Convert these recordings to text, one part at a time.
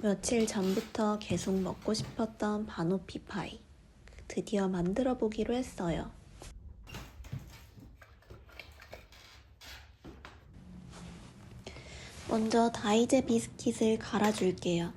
며칠 전부터 계속 먹고 싶었던 바노피 파이. 드디어 만들어 보기로 했어요. 먼저 다이제 비스킷을 갈아줄게요.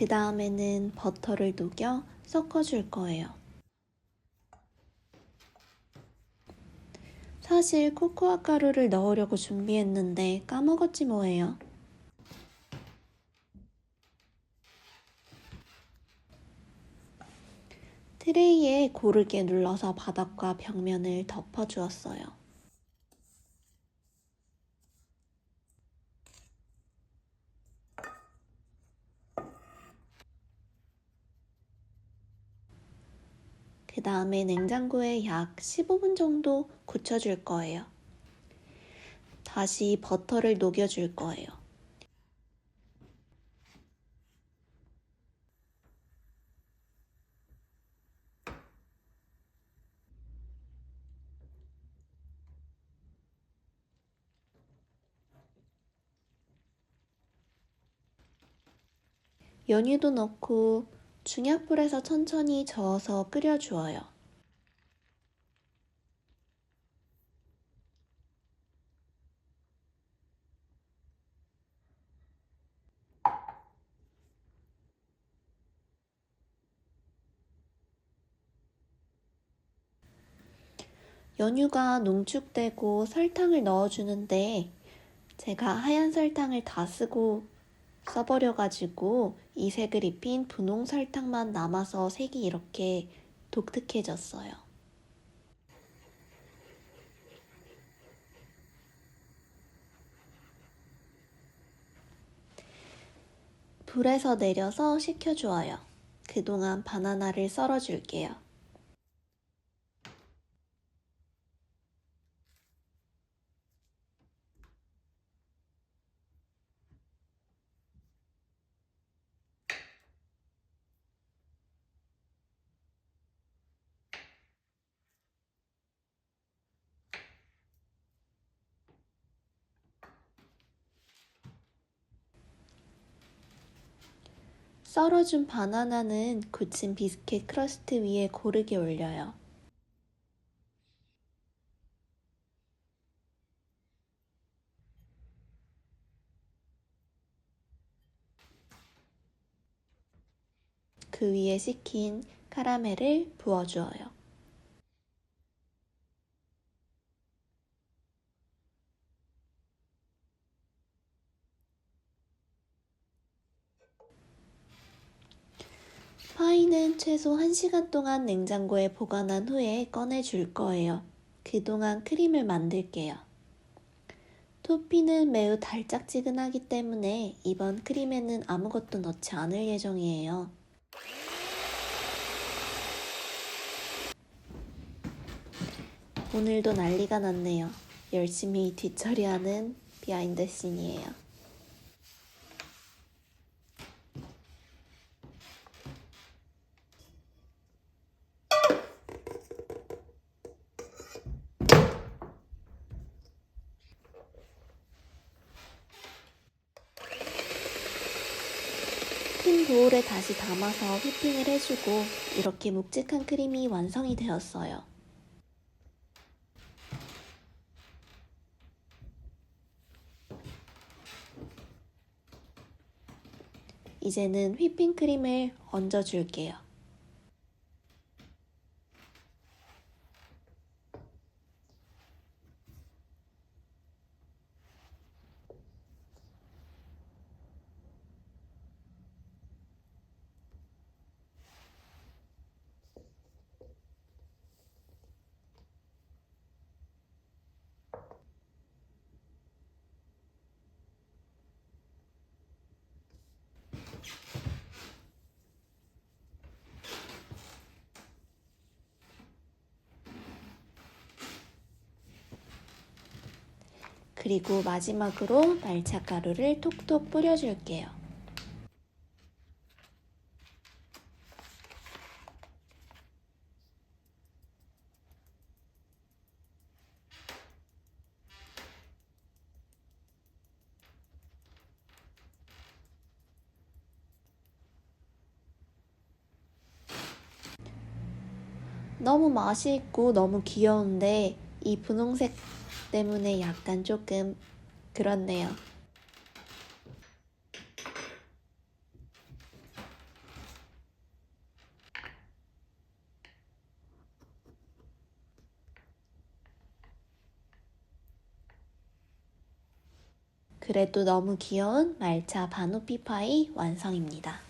그 다음에는 버터를 녹여 섞어줄 거예요. 사실 코코아 가루를 넣으려고 준비했는데 까먹었지 뭐예요. 트레이에 고르게 눌러서 바닥과 벽면을 덮어주었어요. 그 다음에 냉장고에 약 15분 정도 굳혀줄 거예요. 다시 버터를 녹여줄 거예요. 연유도 넣고 중약불에서 천천히 저어서 끓여주어요. 연유가 농축되고 설탕을 넣어주는데 제가 하얀 설탕을 다 쓰고 써버려가지고 이 색을 입힌 분홍 설탕만 남아서 색이 이렇게 독특해졌어요. 불에서 내려서 식혀주어요. 그동안 바나나를 썰어줄게요. 썰어준 바나나는 굳힌 비스켓 크러스트 위에 고르게 올려요. 그 위에 식힌 카라멜을 부어주어요. 파이는 최소 1시간 동안 냉장고에 보관한 후에 꺼내줄 거예요. 그동안 크림을 만들게요. 토피는 매우 달짝지근하기 때문에 이번 크림에는 아무것도 넣지 않을 예정이에요. 오늘도 난리가 났네요. 열심히 뒷처리하는 비하인드 씬이에요. 큰 보울에 다시 담아서 휘핑을 해주고 이렇게 묵직한 크림이 완성이 되었어요. 이제는 휘핑크림을 얹어줄게요. 그리고 마지막으로 말차 가루를 톡톡 뿌려줄게요. 너무 맛있고 너무 귀여운데 이 분홍색 때문에 약간 조금 그렇네요. 그래도 너무 귀여운 말차 바누피 파이 완성입니다.